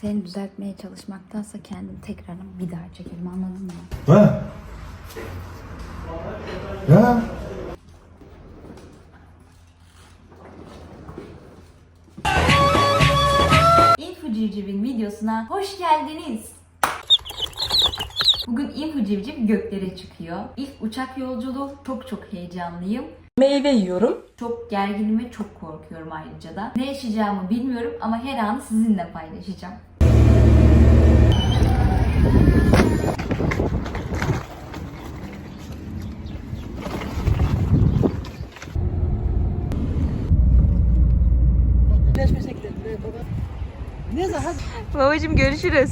Seni düzeltmeye çalışmaktansa kendini tekrardan bir daha çekelim anladın mı? Ha? Ya? İnfu Civciv'in videosuna hoş geldiniz. Bugün İnfu Civciv göklere çıkıyor. İlk uçak yolculuğu çok çok heyecanlıyım. Meyve yiyorum. Çok gerginim ve çok korkuyorum ayrıca da. Ne yaşayacağımı bilmiyorum ama her anı sizinle paylaşacağım. Babacım görüşürüz.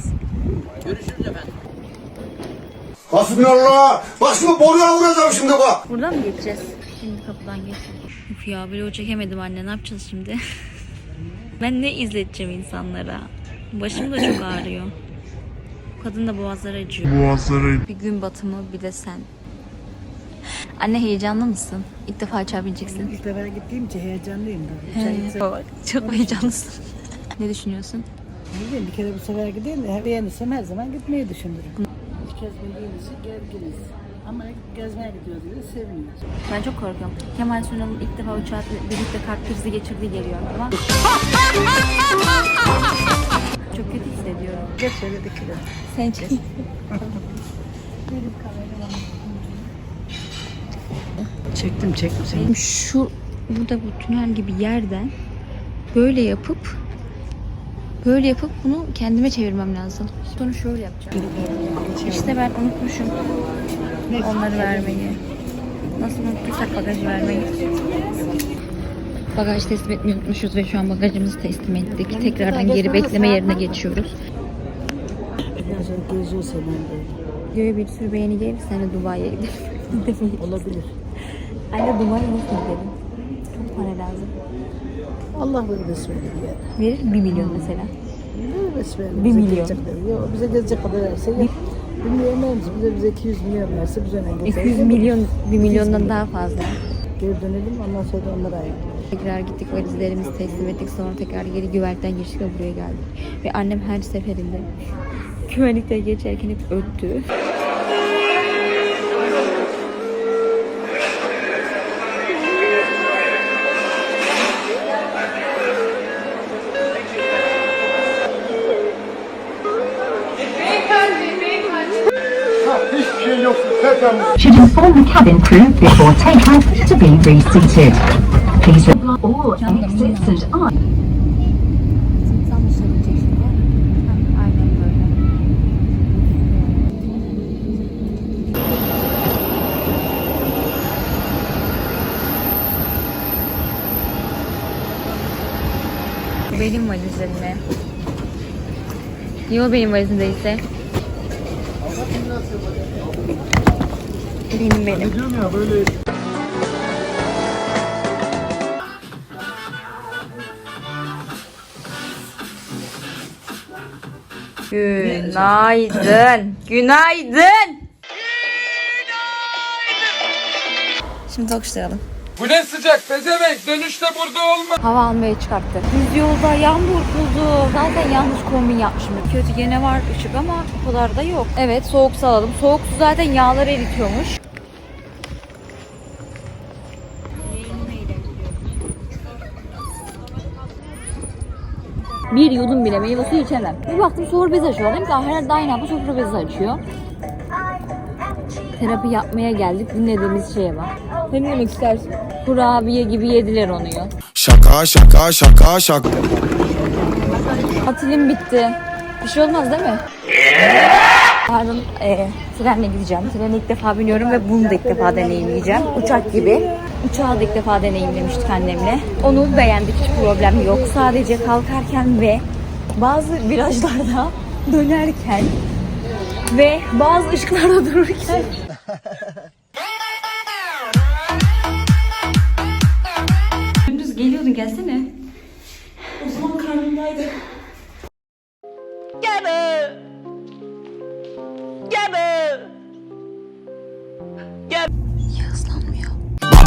Hasbinallah. Bak şimdi boruya vuracağım şimdi bak. Buradan mı geçeceğiz? Şimdi kapıdan geçeceğiz. Uf ya vlog çekemedim anne ne yapacağız şimdi? ben ne izleteceğim insanlara? Başım da çok ağrıyor. Kadın da boğazları acıyor. Boğazları. Bir gün batımı bir de sen. Anne heyecanlı mısın? İlk defa uçağa bineceksin. İlk defa gittiğim için heyecanlıyım Bak, çok heyecanlısın. ne düşünüyorsun? ne diyeyim, bir kere bu sefer gideyim de beğenirsem her zaman gitmeyi düşünürüm. İlk kez bindiğimiz için gerginiz. Ama gezmeye gidiyoruz diye seviniyoruz. Ben çok korkuyorum. Kemal Sunal'ın ilk defa uçağa birlikte kalp krizi geçirdiği geliyor aklıma. çok kötü hissediyorum. Geç söyledikleri. Sen çek. Çektim çektim seni. Şu burada bu tünel gibi yerden böyle yapıp böyle yapıp bunu kendime çevirmem lazım. Sonra şöyle yapacağım. İşte ben unutmuşum onları vermeyi. Nasıl unuttuysak bagajı vermeyi. Bagaj teslim etmeyi unutmuşuz ve şu an bagajımızı teslim ettik. Tekrardan geri bekleme yerine geçiyoruz. Biraz sonra geziyoruz hemen. Göğe bir sürü beğeni gelirse sen de Dubai'ye gidelim. Olabilir. Anne Dubai'ye nasıl gidelim? Çok para lazım. Allah böyle besmele ya. Verir 1 milyon mesela. Ne besmele? Bir bize milyon. gezecekler. Yok bize gezecek kadar verse ya. Bir milyon vermiş. Bize, bize 200 milyon verse biz öne geçeriz. 200 milyon, 1 milyondan daha fazla. Geri dönelim ondan sonra onlara ayıralım. Tekrar gittik valizlerimizi teslim ettik sonra tekrar geri güvenlikten geçtik ve buraya geldik. Ve annem her seferinde güvenlikten geçerken hep öttü. Should inform the cabin crew before takeoff to be reseated. Please all exits and on. benim valizimle. Niye o benim valizimde ise? Benim benim. Diyorum ya böyle Günaydın. Günaydın. Şimdi alkışlayalım. Bu ne sıcak pezevenk dönüşte burada olma. Hava almaya çıkarttı. Düz yolda yağmur buldu. Zaten yanlış kombin yapmışım. Kötü gene var ışık ama o kadar da yok. Evet soğuk su alalım. Soğuk su zaten yağları eritiyormuş. Bir yudum bile meyve suyu içemem. Bir baktım sofra bezi açıyor. Dedim ki "Aa, herhalde aynı bu sofra bezi açıyor. Terapi yapmaya geldik. Dinlediğimiz şeye bak. Ne demek istersin? Kurabiye gibi yediler onu ya. Şaka şaka şaka şaka. Tatilim bitti. Bir şey olmaz değil mi? Yarın e, trenle gideceğim. Trene ilk defa biniyorum ve bunu da ilk defa deneyimleyeceğim. Uçak gibi. Uçağı da ilk defa deneyimlemiştik annemle. Onu beğendik hiç problem yok. Sadece kalkarken ve bazı virajlarda dönerken ve bazı ışıklarda dururken Gündüz geliyordun gelsene.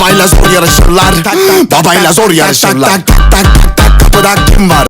Babayla zor yarışırlar. Babayla zor yarışırlar. Tak tak tak kapıda kim var?